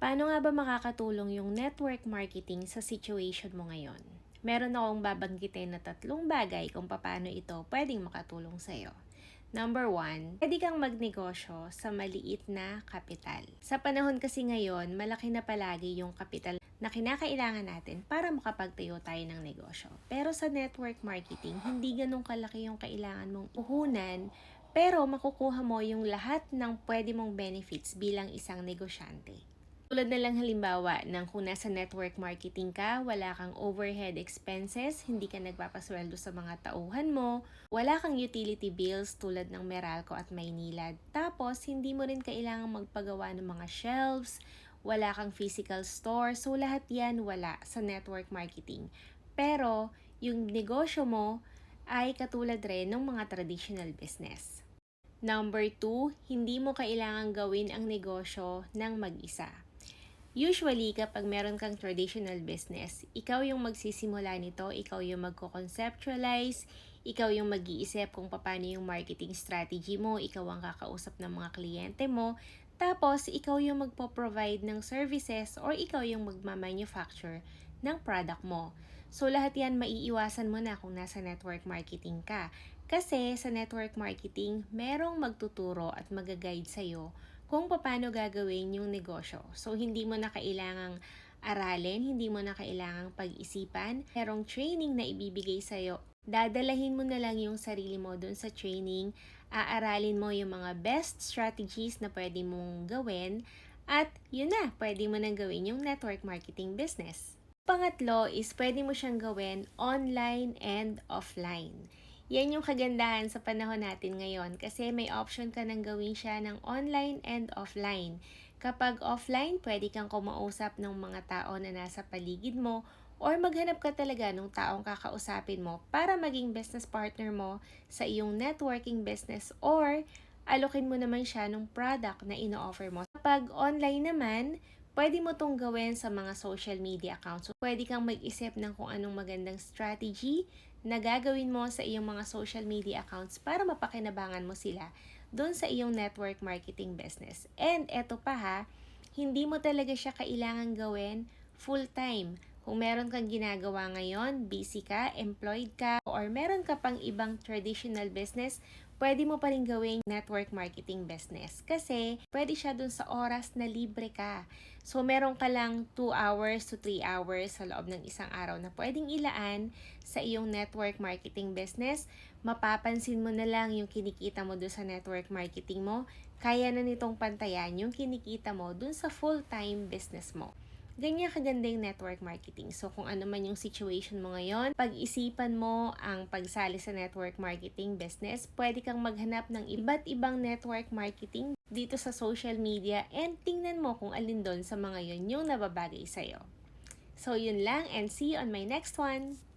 Paano nga ba makakatulong yung network marketing sa situation mo ngayon? Meron akong babanggitin na tatlong bagay kung paano ito pwedeng makatulong sa'yo. Number one, pwede kang magnegosyo sa maliit na kapital. Sa panahon kasi ngayon, malaki na palagi yung kapital na kinakailangan natin para makapagtayo tayo ng negosyo. Pero sa network marketing, hindi ganun kalaki yung kailangan mong puhunan, pero makukuha mo yung lahat ng pwede mong benefits bilang isang negosyante. Tulad na lang halimbawa ng kung nasa network marketing ka, wala kang overhead expenses, hindi ka nagpapasweldo sa mga tauhan mo, wala kang utility bills tulad ng Meralco at Maynilad. Tapos, hindi mo rin kailangang magpagawa ng mga shelves, wala kang physical store, so lahat yan wala sa network marketing. Pero, yung negosyo mo ay katulad rin ng mga traditional business. Number two, hindi mo kailangang gawin ang negosyo ng mag-isa. Usually, kapag meron kang traditional business, ikaw yung magsisimula nito, ikaw yung magko-conceptualize, ikaw yung mag-iisip kung paano yung marketing strategy mo, ikaw ang kakausap ng mga kliyente mo, tapos ikaw yung magpo-provide ng services or ikaw yung magma-manufacture ng product mo. So, lahat yan maiiwasan mo na kung nasa network marketing ka. Kasi sa network marketing, merong magtuturo at mag-guide sa'yo kung paano gagawin yung negosyo. So, hindi mo na kailangang aralin, hindi mo na kailangang pag-isipan. Merong training na ibibigay sa'yo. Dadalahin mo na lang yung sarili mo dun sa training. Aaralin mo yung mga best strategies na pwede mong gawin. At yun na, pwede mo nang gawin yung network marketing business. Pangatlo is pwede mo siyang gawin online and offline. Yan yung kagandahan sa panahon natin ngayon kasi may option ka nang gawin siya ng online and offline. Kapag offline, pwede kang kumausap ng mga tao na nasa paligid mo or maghanap ka talaga ng taong kakausapin mo para maging business partner mo sa iyong networking business or alokin mo naman siya ng product na ino-offer mo. Kapag online naman, pwede mo tong gawin sa mga social media accounts. So, pwede kang mag-isip ng kung anong magandang strategy na gagawin mo sa iyong mga social media accounts para mapakinabangan mo sila doon sa iyong network marketing business. And eto pa ha, hindi mo talaga siya kailangan gawin full-time. Kung meron kang ginagawa ngayon, busy ka, employed ka, or meron ka pang ibang traditional business, pwede mo pa rin gawing network marketing business. Kasi, pwede siya dun sa oras na libre ka. So, meron ka lang 2 hours to 3 hours sa loob ng isang araw na pwedeng ilaan sa iyong network marketing business. Mapapansin mo na lang yung kinikita mo dun sa network marketing mo. Kaya na nitong pantayan yung kinikita mo dun sa full-time business mo ganyan kaganda yung network marketing. So, kung ano man yung situation mo ngayon, pag-isipan mo ang pagsali sa network marketing business, pwede kang maghanap ng iba't ibang network marketing dito sa social media and tingnan mo kung alin doon sa mga yon yung nababagay sa'yo. So, yun lang and see you on my next one!